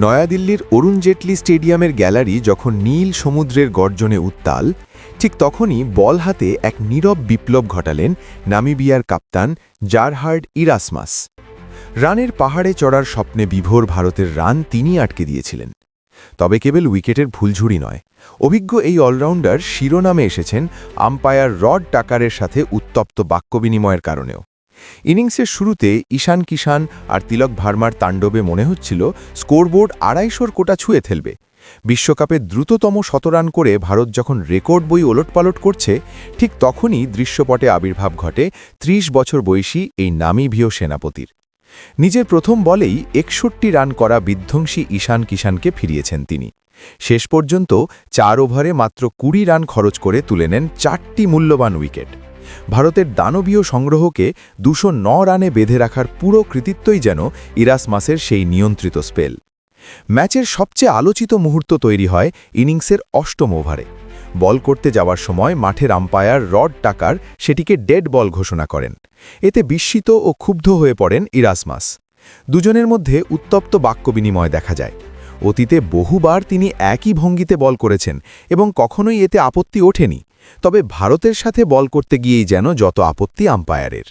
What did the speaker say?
নয়াদিল্লির অরুণ জেটলি স্টেডিয়ামের গ্যালারি যখন নীল সমুদ্রের গর্জনে উত্তাল, ঠিক তখনই বল হাতে এক নীরব বিপ্লব ঘটালেন নামিবিয়ার কাপ্তান জারহার্ড ইরাসমাস। রানের পাহাড়ে চড়ার স্বপ্নে বিভোর ভারতের রান তিনি আটকে দিয়েছিলেন। তবে কেবল উইকেটের ভুলঝুরি নয়, অভিজ্ঞ এই অলরাউন্ডার শিরোনামে এসেছেন আম্পায়ার রড টাকারের সাথে উত্তপ্ত বাক্য বিনিময়ের কারণেও। ইনিংসের শুরুতে ঈশান কিষান আর তিলক ভার্মার তাণ্ডবে মনে হচ্ছিল স্কোরবোর্ড আড়াইশোর কোটা ছুঁয়ে ফেলবে। বিশ্বকাপে দ্রুততম শতরান করে ভারত যখন রেকর্ড বই ওলটপালট করছে, ঠিক তখনই দৃশ্যপটে আবির্ভাব ঘটে ৩০ বছর বয়সী এই নামিভীয় সেনাপতির। নিজের প্রথম বলেই একষট্টি রান করা বিধ্বংসী ঈশান কিষানকে ফিরিয়েছেন তিনি। শেষ পর্যন্ত চার ওভারে মাত্র কুড়ি রান খরচ করে তুলে নেন চারটি মূল্যবান উইকেট। ভারতের দানবীয় সংগ্রহকে দুশো ন রানে বেঁধে রাখার পুরো কৃতিত্বই যেন ইরাসমাসের সেই নিয়ন্ত্রিত স্পেল। ম্যাচের সবচেয়ে আলোচিত মুহূর্ত তৈরি হয় ইনিংসের অষ্টম ওভারে। বল করতে যাওয়ার সময় মাঠের আম্পায়ার রড টাকার সেটিকে ডেড বল ঘোষণা করেন। এতে বিস্মিত ও ক্ষুব্ধ হয়ে পড়েন ইরাসমাস দুজনের মধ্যে উত্তপ্ত বাক্য বিনিময় দেখা যায়। অতীতে বহুবার তিনি একই ভঙ্গিতে বল করেছেন এবং কখনোই এতে আপত্তি ওঠেনি। তবে ভারতের সাথে বল করতে গিয়েই যেন যত আপত্তি আম্পায়ারের।